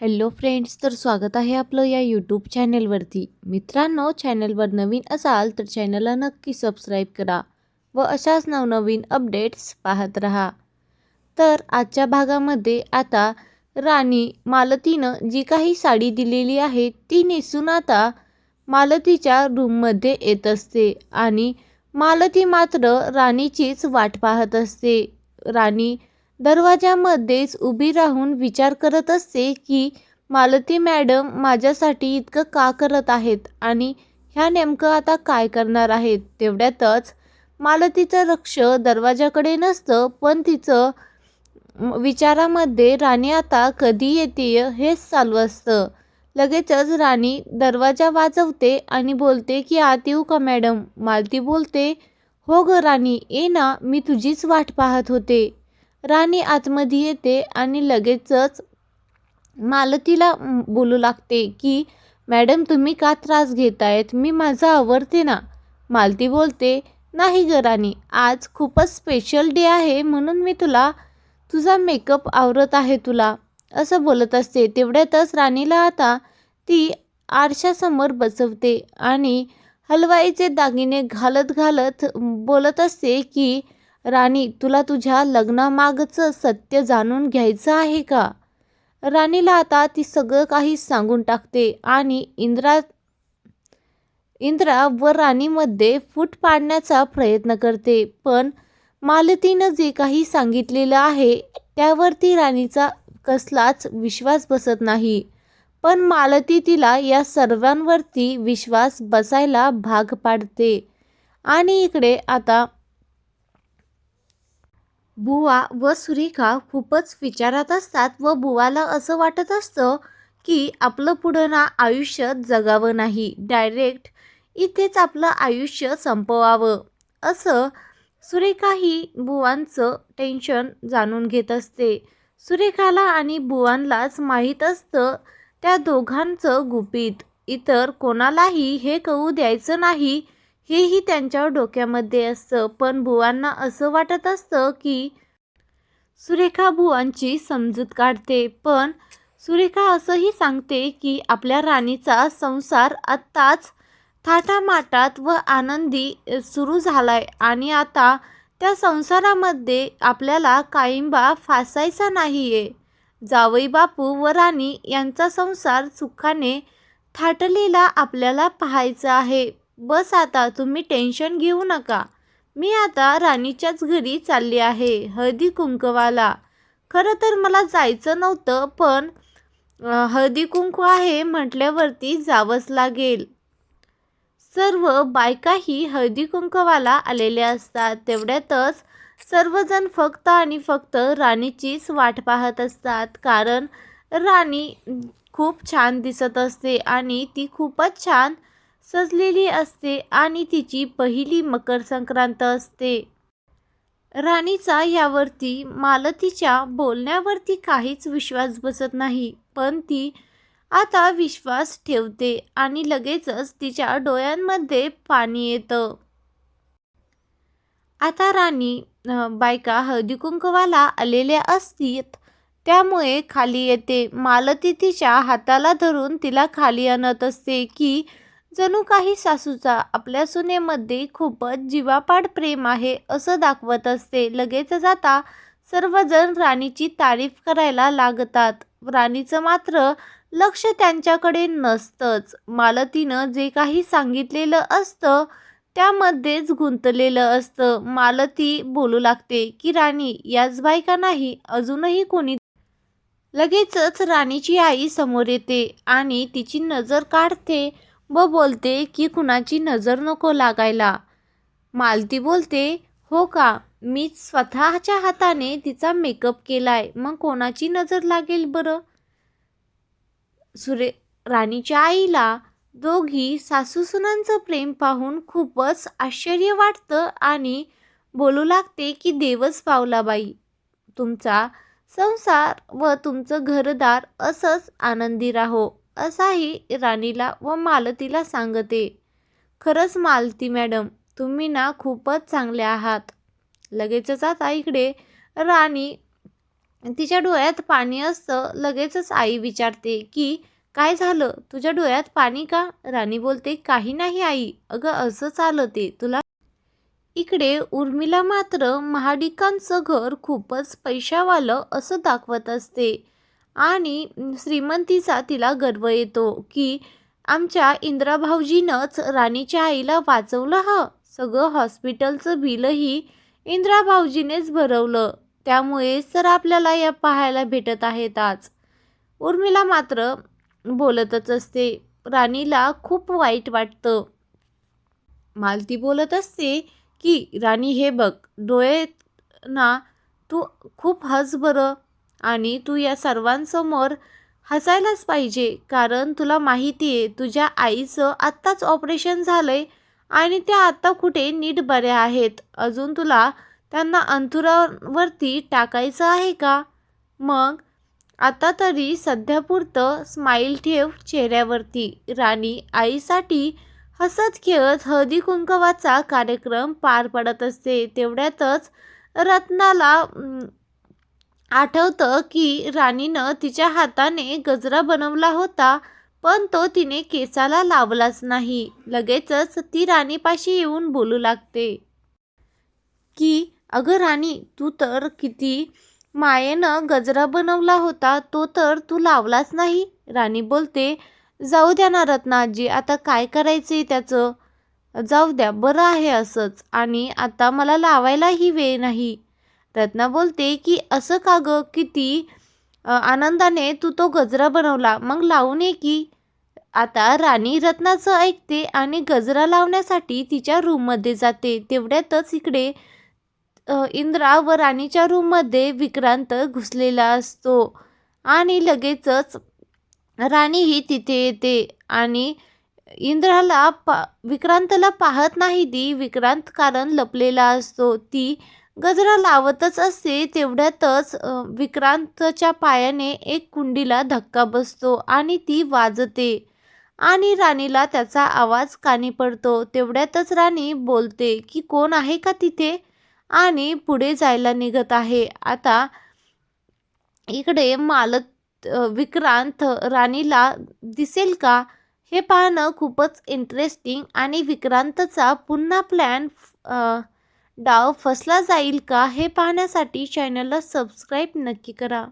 Hello friends तर स्वागत आहे आपलं या यूट्यूब चॅनेलवरती मित्रांनो चॅनलवर नवीन असाल तर चॅनलला नक्की सबस्क्राईब करा व अशाच नवनवीन अपडेट्स पाहत राहा. तर आजच्या भागामध्ये आता राणी मालतीनं जी काही साडी दिलेली आहे ती नेसून आता मालतीच्या रूममध्ये येत असते आणि मालती मात्र राणीचीच वाट पाहत असते. राणी दरवाजामध्येच उभी राहून विचार करत असते की मालती मॅडम माझ्यासाठी इतकं का करत आहेत आणि ह्या नेमकं आता काय करणार आहेत? तेवढ्यातच मालतीचं लक्ष दरवाजाकडे नसतं पण तिचं विचारामध्ये राणी आता कधी येते हेच चालू असतं. लगेचच राणी दरवाजा वाजवते आणि बोलते की आत येऊ का मॅडम? मालती बोलते हो ग राणी ये ना मी तुझीच वाट पाहत होते. राणी आतमध्ये येते आणि लगेचच मालतीला बोलू लागते की मॅडम तुम्ही का त्रास घेतायत? मी माझं आवडते ना. मालती बोलते नाही ग राणी आज खूपच स्पेशल डे आहे म्हणून मी तुला तुझा मेकअप आवरत आहे तुला. असं बोलत असते. तेवढ्यातच राणीला आता ती आरशासमोर बसवते आणि हलवाईचे दागिने घालत घालत बोलत असते की राणी तुला तुझ्या लग्नामागचं सत्य जाणून घ्यायचं आहे का? राणीला आता ती सगळं काही सांगून टाकते आणि इंद्रा इंद्रा व राणीमध्ये फूट पाडण्याचा प्रयत्न करते. पण मालतीनं जे काही सांगितलेलं आहे त्यावरती राणीचा कसलाच विश्वास बसत नाही. पण मालती तिला या सर्वांवरती विश्वास बसायला भाग पाडते. आणि इकडे आता बुवा व सुरेखा खूपच विचारात असतात व बुवाला असं वाटत असतं की आपलं पुढं ना आयुष्य जगावं नाही. डायरेक्ट इथेच आपलं आयुष्य संपवावं. असं सुरेखा ही बुवांचं टेन्शन जाणून घेत असते. सुरेखाला आणि बुवांलाच माहीत असतं त्या दोघांचं गुपित. इतर कोणालाही हे कळू द्यायचं नाही हेही त्यांच्या डोक्यामध्ये असतं. पण बुवांना असं वाटत असतं की सुरेखा बुवांची समजूत काढते. पण सुरेखा असंही सांगते की आपल्या राणीचा संसार आत्ताच थाटामाटात व आनंदी सुरू झालाय. आणि आता त्या संसारामध्ये आपल्याला कायिंबा फासायचा नाही आहे जावई बापू व राणी यांचा संसार सुखाने थाटलेला आपल्याला पाहायचा आहे. बस आता तुम्ही टेन्शन घेऊ नका. मी आता राणीच्याच घरी चालली आहे हळदी कुंकवाला. खरं तर मला जायचं नव्हतं पण हळदी कुंकू आहे म्हटल्यावरती जावंच लागेल. सर्व बायकाही हळदी कुंकवाला आलेल्या असतात तेवढ्यातच सर्वजण फक्त आणि फक्त राणीचीच वाट पाहत असतात कारण राणी खूप छान दिसत असते आणि ती खूपच छान सजलेली असते आणि तिची पहिली मकर संक्रांत असते. राणीचा यावरती मालतीच्या बोलण्यावरती काहीच विश्वास बसत नाही पण ती आता विश्वास ठेवते आणि लगेचच तिच्या डोळ्यांमध्ये पाणी येतं. आता राणी बायका हळदीकुंकवाला आलेल्या असतील त्यामुळे खाली येते. मालती तिच्या हाताला धरून तिला खाली आणत असते की जणू काही सासूचा आपल्या सुनेमध्ये खूपच जीवापाड प्रेम आहे असं दाखवत असते. लगेचच आता सर्वजण राणीची तारीफ करायला लागतात. राणीचं मात्र लक्ष त्यांच्याकडे नसतंच. मालतीनं जे काही सांगितलेलं असतं त्यामध्येच गुंतलेलं असतं. मालती बोलू लागते की राणी याच बायका नाही? अजूनही कोणी लगेचच राणीची आई समोर येते आणि तिची नजर काढते. व बोलते की कुणाची नजर नको लागायला. मालती बोलते हो का? मी स्वतःच्या हाताने तिचा मेकअप केलाय मग कोणाची नजर लागेल बरं? सुरे राणीच्या आईला दोघी सासूसुनांचं प्रेम पाहून खूपच आश्चर्य वाटतं आणि बोलू लागते की देवच पावला बाई. तुमचा संसार व तुमचं घरदार असंच आनंदी राहो. असाही राणीला व मालतीला सांगते. खरंच मालती मॅडम तुम्ही ना खूपच चांगले आहात. लगेचच आता इकडे. राणी तिच्या डोळ्यात पाणी असतं लगेचच आई विचारते की काय झालं? तुझ्या डोळ्यात पाणी का? राणी बोलते काही नाही आई अगं असं चालं ते तुला इकडे उर्मिला मात्र महाडिकांचं घर खूपच पैशावालं असं दाखवत असते. आणि श्रीमंतीचा तिला गर्व येतो की आमच्या इंदिराभाऊजीनंच राणीच्या आईला वाचवलं हं. सगळं हॉस्पिटलचं बिलही इंदिराभाऊजीनेच भरवलं. त्यामुळेच तर आपल्याला या पाहायला भेटत आहेत आज. उर्मिला मात्र बोलतच असते. राणीला खूप वाईट वाटतं. मालती बोलत असते की राणी हे बघ. डोळे ना तू खूप हस बरं. आणि तू या सर्वांसमोर हसायलाच पाहिजे कारण तुला माहिती आहे तुझ्या आईचं आत्ताच ऑपरेशन झालं आहे आणि त्या आत्ता कुठे नीट बऱ्या आहेत. अजून तुला त्यांना अंथुरावरती टाकायचं आहे का? मग? आता तरी सध्यापुरतं स्माईल ठेव चेहऱ्यावरती. राणी आईसाठी हसत खेळत हळदी कुंकवाचा कार्यक्रम पार पडत असते. तेवढ्यातच रत्नाला आठवतं की राणीनं तिच्या हाताने गजरा बनवला होता पण तो तिने केसाला लावलाच नाही. लगेचच ती राणीपाशी येऊन बोलू लागते की अगं राणी तू तर किती मायेनं गजरा बनवला होता तो तर तू लावलाच नाही. राणी बोलते जाऊ द्या ना रत्नाजी आता काय करायचं त्याचं? जाऊ द्या बरं आहे असंच आणि आता मला लावायलाही वेळ नाही. रत्ना बोलते की असं का गं? किती आनंदाने तू तो गजरा बनवला. मग लावून ये की. आता राणी रत्नाचं ऐकते आणि गजरा लावण्यासाठी तिच्या रूममध्ये जाते. तेवढ्यातच इकडे इंद्रा व राणीच्या रूममध्ये विक्रांत घुसलेला असतो आणि लगेचच राणीही तिथे येते आणि इंद्राला पा विक्रांतला पाहत नाही ती. विक्रांत कारण लपलेला असतो. ती गजरा लावतच असते तेवढ्यातच विक्रांतच्या पायाने एक कुंडीला धक्का बसतो आणि ती वाजते. आणि राणीला त्याचा आवाज कानी पडतो. तेवढ्यातच राणी बोलते की कोण आहे का तिथे? आणि पुढे जायला निघत आहे. आता इकडे मालक विक्रांत राणीला दिसेल का? हे पाहणं खूपच इंटरेस्टिंग आणि विक्रांतचा पुन्हा प्लॅन डाव फसला जाईल का हे पाहण्यासाठी चॅनलला सबस्क्राईब नक्की करा.